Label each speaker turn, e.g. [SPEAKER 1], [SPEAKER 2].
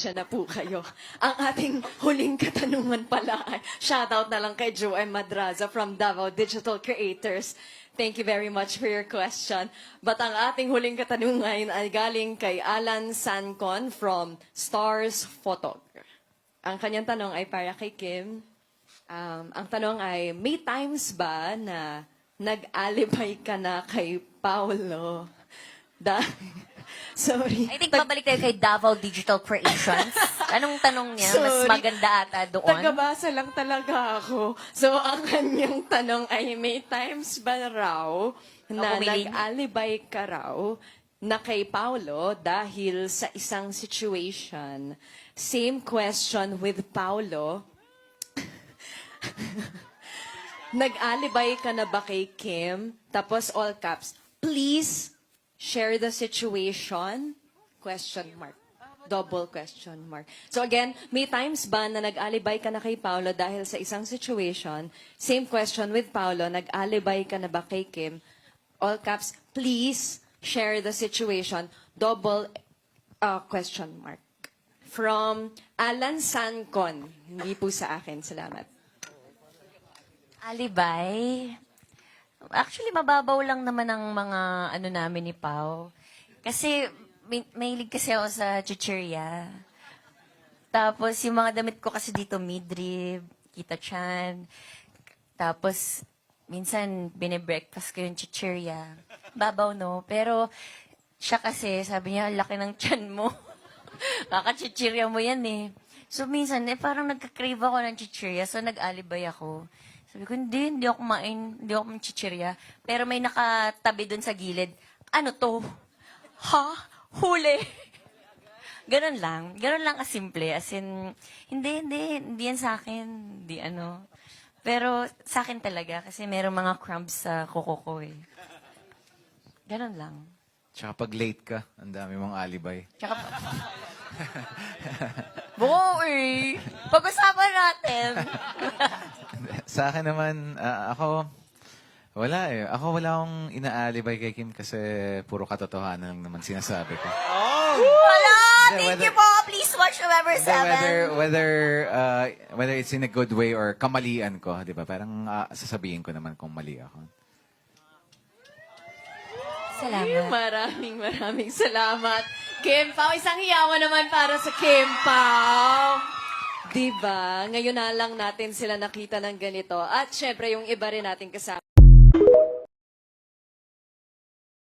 [SPEAKER 1] pasensya na po kayo. Ang ating huling katanungan pala ay shoutout na lang kay Joem Madraza from Davao Digital Creators. Thank you very much for your question. But ang ating huling katanungan ay galing kay Alan Sancon from Stars Photog. Ang kanyang tanong ay para kay Kim. Um, ang tanong ay, may times ba na nag-alibay ka na kay Paolo? Da Sorry.
[SPEAKER 2] I think babalik tayo kay Davao Digital Creations. Anong tanong niya? Mas
[SPEAKER 1] Sorry.
[SPEAKER 2] maganda ata doon.
[SPEAKER 1] Tagabasa lang talaga ako. So, ang kanyang tanong ay, may times ba raw na
[SPEAKER 2] Ako,
[SPEAKER 1] nag-alibay ka raw na kay Paolo dahil sa isang situation? Same question with Paolo. Nag-alibay ka na ba kay Kim? Tapos all caps, please share the situation? Question mark. Double question mark. So again, may times ba na nag-alibay ka na kay Paolo dahil sa isang situation? Same question with Paolo, nag-alibay ka na ba kay Kim? All caps, please share the situation. Double uh, question mark. From Alan Sancon. Hindi po sa akin. Salamat.
[SPEAKER 2] Alibay? Actually, mababaw lang naman ang mga ano namin ni Pau. Kasi, may, mahilig kasi ako sa chichirya. Tapos, yung mga damit ko kasi dito, midrib, kita chan. Tapos, minsan, bine-breakfast ko yung chichirya. Babaw, no? Pero, siya kasi, sabi niya, "Ang laki ng chan mo. Kakachichirya mo yan eh. So, minsan, eh, parang nagka-crave ako ng chichirya. So, nag-alibay ako. Sabi ko, hindi, hindi ako kumain. Hindi ako chichirya. Pero may nakatabi dun sa gilid. Ano to? Ha? Huli? Ganun lang. Ganun lang kasimple. As in, hindi, hindi, hindi yan sa akin. Hindi ano. Pero sa akin talaga kasi merong mga crumbs sa kuko ko eh. Ganun lang.
[SPEAKER 3] Tsaka pag late ka, ang dami mong alibay.
[SPEAKER 2] Tsaka eh. Pag-usapan natin.
[SPEAKER 3] Sa akin naman, ah, ako, wala eh. Ako wala akong inaalibay kay Kim kasi puro katotohanan lang naman sinasabi ko.
[SPEAKER 2] Wala!
[SPEAKER 3] Hindi,
[SPEAKER 2] Thank you
[SPEAKER 3] whether-
[SPEAKER 2] po! Please watch November
[SPEAKER 3] Hindi,
[SPEAKER 2] 7.
[SPEAKER 3] whether, whether, uh, whether it's in a good way or kamalian ko, di ba? Parang ah, sasabihin ko naman kung mali ako.
[SPEAKER 2] Salamat.
[SPEAKER 1] Maraming maraming salamat. Kim Pao, isang hiyawan naman para sa Kim Pao. Diba? Ngayon na lang natin sila nakita ng ganito. At syempre, yung iba rin natin kasama.